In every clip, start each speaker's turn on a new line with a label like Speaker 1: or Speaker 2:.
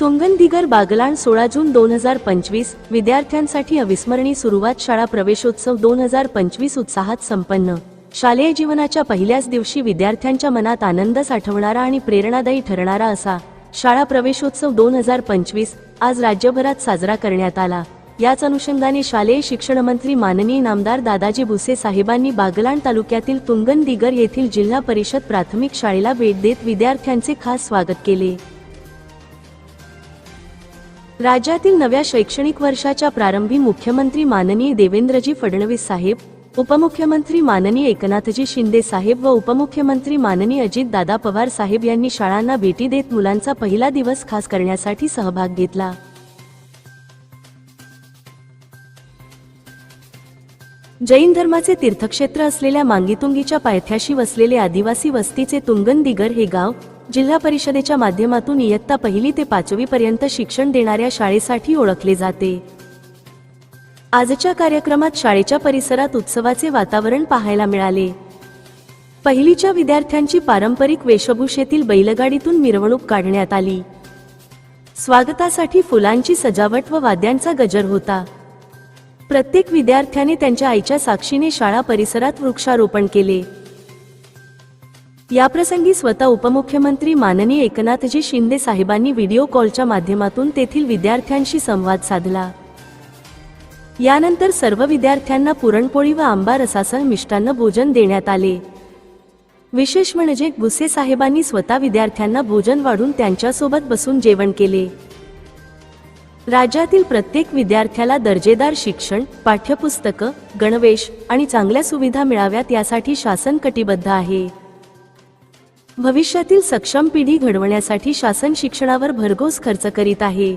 Speaker 1: तुंगनदिगर बागलाण सोळा जून दोन हजार पंचवीस विद्यार्थ्यांसाठी अविस्मरणीय सुरुवात शाळा प्रवेशोत्सव दोन हजार पंचवीस उत्साहात संपन्न. शालेय जीवनाच्या पहिल्याच दिवशी विद्यार्थ्यांच्या मनात आनंद साठवणारा आणि प्रेरणादायी ठरणारा असा शाळा प्रवेशोत्सव दोन हजार पंचवीस आज राज्यभरात साजरा करण्यात आला. याच अनुषंगाने शालेय शिक्षण मंत्री माननीय नामदार दादाजी भुसे साहेबांनी बागलाण तालुक्यातील तुंगनदिगर येथील जिल्हा परिषद प्राथमिक शाळेला भेट देत विद्यार्थ्यांचे खास स्वागत केले. राज्यातील नव्या शैक्षणिक वर्षाच्या प्रारंभी मुख्यमंत्री माननीय देवेंद्रजी फडणवीस साहेब उपमुख्यमंत्री माननीय एकनाथजी शिंदे साहेब व उपमुख्यमंत्री माननीय अजितदादा पवार साहेब यांनी शाळांना भेटी देत मुलांचा पहिला दिवस खास करण्यासाठी सहभाग घेतला. जैन धर्माचे तीर्थक्षेत्र असलेल्या मांगीतुंगीच्या पायथ्याशी वसलेले आदिवासी वस्तीचे तुंगन दिगर हे गाव जिल्हा परिषदेच्या माध्यमातून इयत्ता पहिली ते पाचवी पर्यंत शिक्षण देणाऱ्या शाळेसाठी ओळखले जाते. आजच्या कार्यक्रमात शाळेच्या परिसरात उत्सवाचे वातावरण पाहायला मिळाले. पहिलीच्या विद्यार्थ्यांची पारंपरिक वेशभूषेतील बैलगाडीतून मिरवणूक काढण्यात आली. स्वागतासाठी फुलांची सजावट व वाद्यांचा गजर होता. प्रत्येक विद्यार्थ्याने त्यांच्या आईच्या साक्षीने शाळा परिसरात वृक्षारोपण केले. याप्रसंगी स्वतः उपमुख्यमंत्री माननीय एकनाथजी शिंदे साहेबांनी व्हिडिओ कॉलच्या माध्यमातून तेथील विद्यार्थ्यांशी संवाद साधला. यानंतर सर्व विद्यार्थ्यांना पुरणपोळी व आंबा रसासह मिष्टान्न भोजन देण्यात आले. विशेष म्हणजे गुसे साहेबांनी स्वतः विद्यार्थ्यांना भोजन वाढून त्यांच्यासोबत बसून जेवण केले. राज्यातील प्रत्येक विद्यार्थ्याला दर्जेदार शिक्षण पाठ्यपुस्तकं गणवेश आणि चांगल्या सुविधा मिळाव्यात यासाठी शासन कटिबद्ध आहे. भविष्यातील सक्षम पिढी घडवण्यासाठी शासन शिक्षणावर भरघोस खर्च करीत आहे.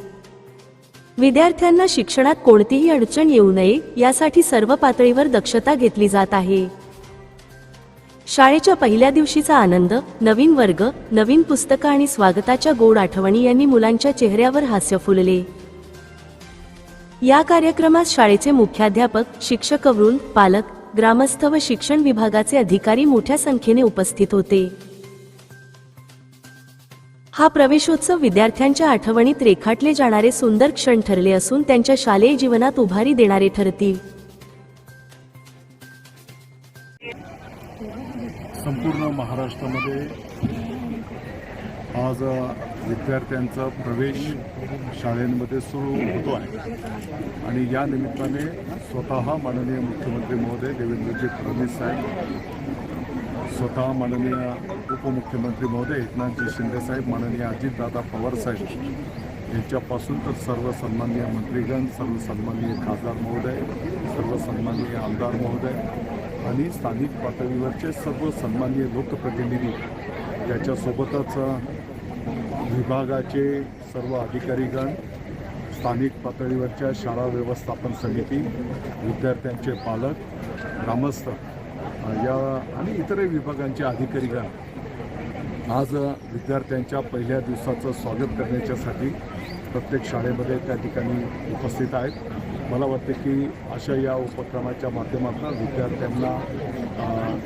Speaker 1: विद्यार्थ्यांना शिक्षणात कोणतीही अडचण येऊ नये यासाठी सर्व पातळीवर दक्षता घेतली जात आहे. शाळेच्या पहिल्या दिवशीचा आनंद नवीन वर्ग नवीन पुस्तकं आणि स्वागताच्या गोड आठवणी यांनी मुलांच्या चेहऱ्यावर हास्य फुलले. या कार्यक्रमात शाळेचे मुख्याध्यापक शिक्षक वृंद पालक ग्रामस्थ व शिक्षण विभागाचे अधिकारी मोठ्या संख्येने उपस्थित होते. हा प्रवेशोत्सव विद्यार्थ्यांच्या आठवणीत रेखाटले जाणारे सुंदर क्षण ठरले असून त्यांच्या शालेय जीवनात उभारी देणारे ठरतील.
Speaker 2: संपूर्ण महाराष्ट्रामध्ये आज विद्यार्थ्यांचा प्रवेश शाळेमध्ये सुरू होतो आहे. आणि या निमित्ताने स्वतः माननीय मुख्यमंत्री महोदय देवेंद्रजी फडणवीस साहेब स्वतः माननीय उपमुख्यमंत्री महोदय एकनाथजी शिंदेसाहेब माननीय अजितदादा पवारसाहेब यांच्यापासून तर सर्व सन्माननीय मंत्रीगण सर्व सन्माननीय खासदार महोदय सर्व सन्माननीय आमदार महोदय आणि स्थानिक पातळीवरचे सर्व सन्माननीय लोकप्रतिनिधी त्याच्यासोबतच विभागाचे सर्व अधिकारीगण स्थानिक पातळीवरच्या शाळा व्यवस्थापन समिती विद्यार्थ्यांचे पालक ग्रामस्थ या आणि इतरही विभागांचे अधिकारीगण आज विद्यार्थ्यांच्या पहिल्या दिवसाचं स्वागत करण्याच्यासाठी प्रत्येक शाळेमध्ये त्या ठिकाणी उपस्थित आहेत. मला वाटते की अशा या उपक्रमाच्या माध्यमातून विद्यार्थ्यांना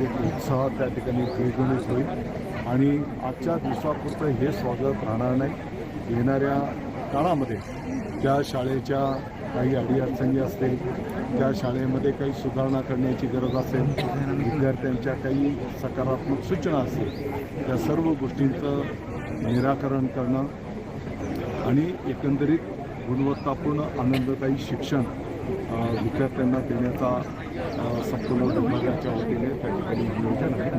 Speaker 2: एक उत्साह त्या ठिकाणी द्विगुणित होईल आणि आजच्या दिवसापुरतं हे स्वागत राहणार नाही. येणाऱ्या काळामध्ये त्या शाळेच्या काही अडीअडचणी असतील त्या शाळेमध्ये काही सुधारणा करण्याची गरज असेल विद्यार्थ्यांच्या काही सकारात्मक सूचना असतील त्या सर्व गोष्टींचं निराकरण करणं आणि एकंदरीत गुणवत्तापूर्ण आनंददायी शिक्षण विद्यार्थ्यांना देण्याचा संपूर्ण विभागाच्या वतीने त्या ठिकाणी नियोजन आहे.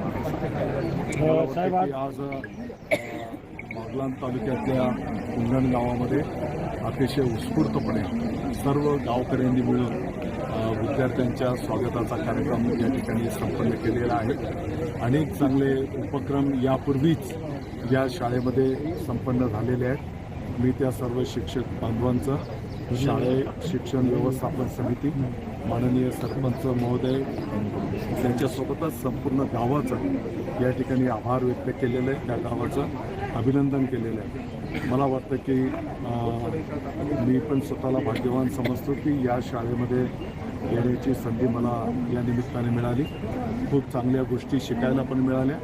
Speaker 2: की आज बागलान तालुक्यातल्या कुंगण गावामध्ये अतिशय उत्स्फूर्तपणे सर्व गावकऱ्यांनी मिळून विद्यार्थ्यांच्या स्वागताचा कार्यक्रम या ठिकाणी संपन्न केलेला आहे. अनेक चांगले उपक्रम यापूर्वीच या शाळेमध्ये संपन्न झालेले आहेत. मी त्या सर्व शिक्षक बांधवांचं शाळे शिक्षण व्यवस्थापन समिती माननीय सरपंच महोदय त्यांच्यासोबतच संपूर्ण गावाचं या ठिकाणी आभार व्यक्त केलेलं आहे त्या गावाचं अभिनंदन केलेलं आहे. मला वाटतं की मी पण स्वतःला भाग्यवान समजतो की या शाळेमध्ये येण्याची संधी मला या निमित्ताने मिळाली. खूप चांगल्या गोष्टी शिकायला पण मिळाल्या.